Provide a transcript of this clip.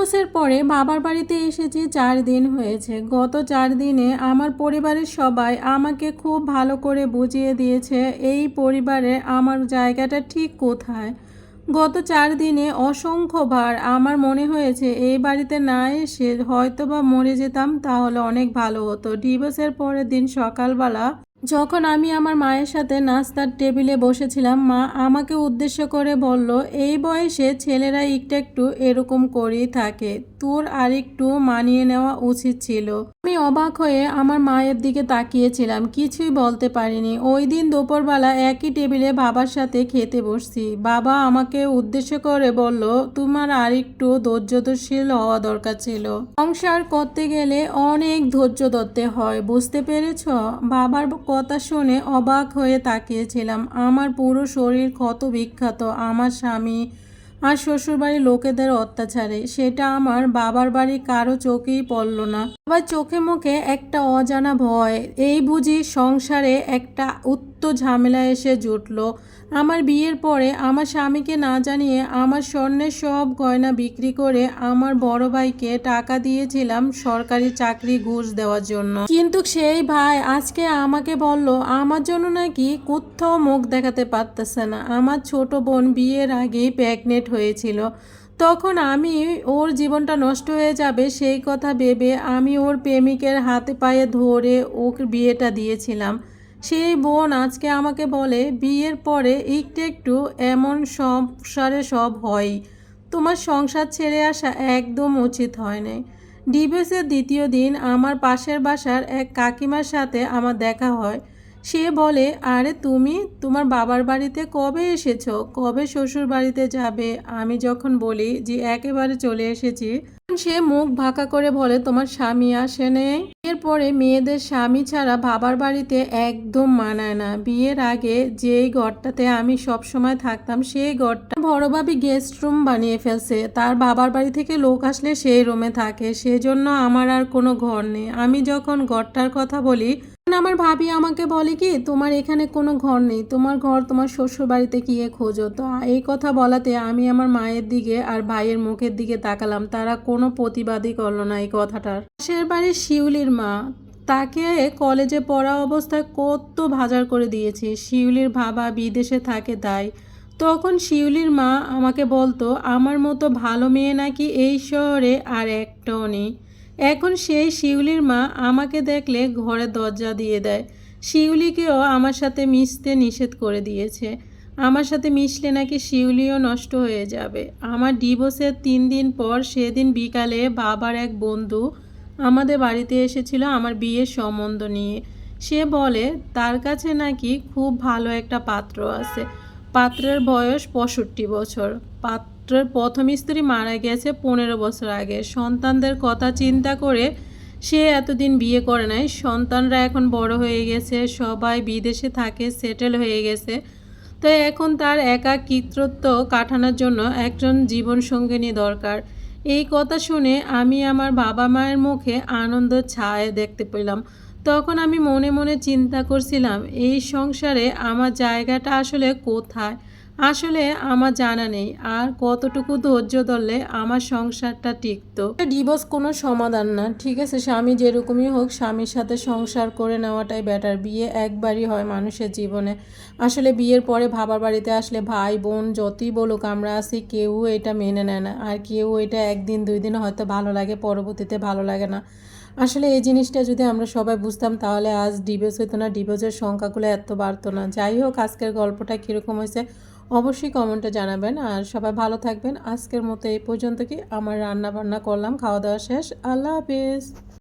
ডিভোর্সের পরে বাবার বাড়িতে এসেছি চার দিন হয়েছে, গত চার দিনে আমার পরিবারের সবাই আমাকে খুব ভালো করে বুঝিয়ে দিয়েছে, এই পরিবারে আমার জায়গাটা ঠিক কোথায়? গত চার দিনে অসংখ্যবার আমার মনে হয়েছে এই বাড়িতে না এসে হয়তো বা মরে যেতাম, তাহলে অনেক ভালো হতো। ডিভোর্সের পরের দিন সকালবেলা যখন আমি আমার মায়ের সাথে নাস্তার টেবিলে বসেছিলাম, মা আমাকে উদ্দেশ্য করে বলল, এই বয়সে ছেলেরা একটু একটু এরকম করেই থাকে। তোর আর একটু মানিয়ে নেওয়া উচিত ছিল। আমি অবাক হয়ে আমার মায়ের দিকে তাকিয়েছিলাম, কিছুই বলতে পারিনি। ওই দিন দুপুরবেলা একই টেবিলে বাবার সাথে খেতে বসছি। বাবা আমাকে উদ্দেশ্য করে বলল, তোমার আর একটু ধৈর্যশীল হওয়া দরকার ছিল। সংসার করতে গেলে অনেক ধৈর্য ধরতে হয়, বুঝতে পেরেছ? বাবার কথা শুনে অবাক হয়ে তাকিয়েছিলাম। আমার পুরো শরীর ক্ষত বিখ্যাত আমার স্বামী আর শ্বশুরবাড়ির লোকেদের অত্যাচারে, সেটা আমার বাবার বাড়ি কারও চোখেই পড়ল না। আবার চোখে মুখে একটা অজানা ভয়, এই বুঝি সংসারে একটা ঝামেলা এসে জুটলো। আমার বিয়ের পরে আমার স্বামীকে না জানিয়ে আমার স্বর্ণের সব গয়না বিক্রি করে আমার বড় ভাইকে টাকা দিয়েছিলাম সরকারি চাকরি ঘুষ দেওয়ার জন্য। কিন্তু সেই ভাই আজকে আমাকে বলল, আমার জন্য নাকি কোথাও মুখ দেখাতে পারতেছে না। আমার ছোট বোন বিয়ের আগেই প্রেগনেন্ট হয়েছিল। তখন আমি ওর জীবনটা নষ্ট হয়ে যাবে সেই কথা ভেবে আমি ওর প্রেমিকের হাতে পায়ে ধরে ওকে বিয়েটা দিয়েছিলাম। সেই বোন আজকে আমাকে বলে, বিয়ের পরে একটু একটু এমন সংসারে সব হয়। তোমার সংসার ছেড়ে আসা একদম উচিত হয় নাই। ডিভোর্সের দ্বিতীয় দিন আমার পাশের বাসার এক কাকিমার সাথে আমার দেখা হয়। সে বলে, আরে তুমি, তোমার বাবার বাড়িতে কবে এসেছ? কবে শ্বশুর বাড়িতে যাবে? আমি যখন বলি যে, একেবারে চলে এসেছি। সে মুখ ভাকা করে বলে, তোমার স্বামী আসে নেই? এরপরে মেয়েদের স্বামী ছাড়া বাবার বাড়িতে একদম মানায় না। বিয়ের আগে যেই ঘরটাতে আমি সব সময় থাকতাম, সেই ঘরটা বড়ভাবে গেস্ট রুম বানিয়ে ফেলছে। তার বাবার বাড়ি থেকে লোক আসলে সেই রুমে থাকে। সেজন্য আমার আর কোনো ঘর নেই। আমি যখন ঘরটার কথা বলি আমার ভাবি আমাকে বলে কি, তোমার এখানে কোনো ঘর নেই। তোমার ঘর তোমার শ্বশুর বাড়িতে গিয়ে খোঁজো। তো এই কথা বলাতে আমি আমার মায়ের দিকে আর ভাইয়ের মুখের দিকে তাকালাম। তারা কোনো প্রতিবাদই করল না এই কথাটার। পাশের বাড়ির শিউলির মা, তাকে কলেজে পড়া অবস্থায় কত ভাজার করে দিয়েছি। শিউলির বাবা বিদেশে থাকে তাই। তখন শিউলির মা আমাকে বলতো, আমার মতো ভালো মেয়ে নাকি এই শহরে আর একটাও নেই। এখন সেই শিউলির মা আমাকে দেখলে ঘরে দরজা দিয়ে দেয়। শিউলিকেও আমার সাথে মিশতে নিষেধ করে দিয়েছে। আমার সাথে মিশলে নাকি শিউলিও নষ্ট হয়ে যাবে। আমার ডিভোর্সের তিন দিন পর সেদিন বিকালে বাবার এক বন্ধু আমাদের বাড়িতে এসেছিল আমার বিয়ের সম্বন্ধ নিয়ে। সে বলে, তার কাছে নাকি খুব ভালো একটা পাত্র আছে। পাত্রের বয়স পঁয়ষট্টি বছর। পাত্রের প্রথম স্ত্রী মারা গেছে পনেরো বছর আগে। সন্তানদের কথা চিন্তা করে সে এতদিন বিয়ে করে নাই। সন্তানরা এখন বড় হয়ে গেছে, সবাই বিদেশে থাকে, সেটেল হয়ে গেছে। তো এখন তার একাকিত্রত্ব কাটানোর জন্য একজন জীবনসঙ্গিনী দরকার। এই কথা শুনে আমি আমার বাবা মায়ের মুখে আনন্দ ছায়া দেখতে পেলাম। তখন আমি মনে মনে চিন্তা করছিলাম, এই সংসারে আমার জায়গাটা আসলে কোথায়? আসলে আমার জানা নেই আর কতটুকু ধৈর্য ধরলে আমার সংসারটা টিকতো। ডিভোর্স কোনো সমাধান না, ঠিক আছে? স্বামী যেরকমই হোক, স্বামীর সাথে সংসার করে নেওয়াটাই বেটার বিয়ে একবারই হয় মানুষের জীবনে। আসলে বিয়ের পরে ভাবার বাড়িতে আসলে ভাই, বোন যতই বলুক, আমরা আছি, কেউ এটা মেনে নেয় না। আর কেউ এটা একদিন, দুই দিন হয়তো ভালো লাগে, পরবর্তীতে ভালো লাগে না। আসলে এই জিনিসটা যদি আমরা সবাই বুঝতাম, তাহলে আজ ডিভোর্স হতো না ডিভোর্সের সংখ্যাগুলো এত বাড়তো না। যাই হোক, আজকের গল্পটা কীরকম হয়েছে অবশ্যই কমেন্টে জানাবেন। আর সবাই ভালো থাকবেন। আজকের মতো এই পর্যন্ত কি আমার রান্না বান্না করলাম, খাওয়া দাওয়া শেষ। আল্লাহ হাফিজ।